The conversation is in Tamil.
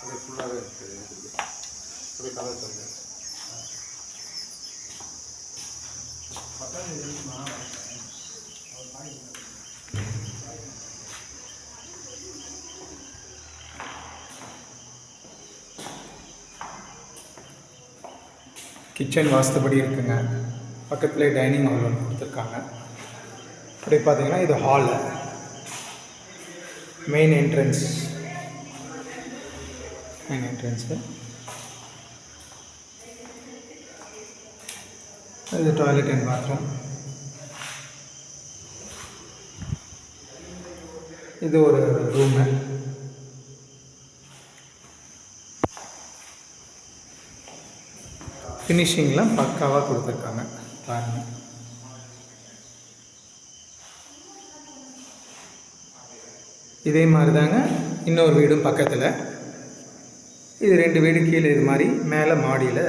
அது ஃபுல்லாகவே இருக்குது அப்படியே கலர் தந்து கிச்சன் வாஸ்துபடி இருக்குங்க. பக்கத்துலேயே டைனிங் ஹால் ஒன்று கொடுத்துருக்காங்க. அப்படியே பார்த்தீங்கன்னா இது hall main entrance main entrance இது டாய்லெட் அண்ட் பாத்ரூம் இது ஒரு ரூமு ஃபினிஷிங்லாம் பக்காவாக கொடுத்துருக்காங்க. பாருங்கள் இதே மாதிரி தாங்க இன்னொரு வீடும் பக்கத்தில். இது ரெண்டு வீடு கீழே இது மாதிரி மேலே மாடியில்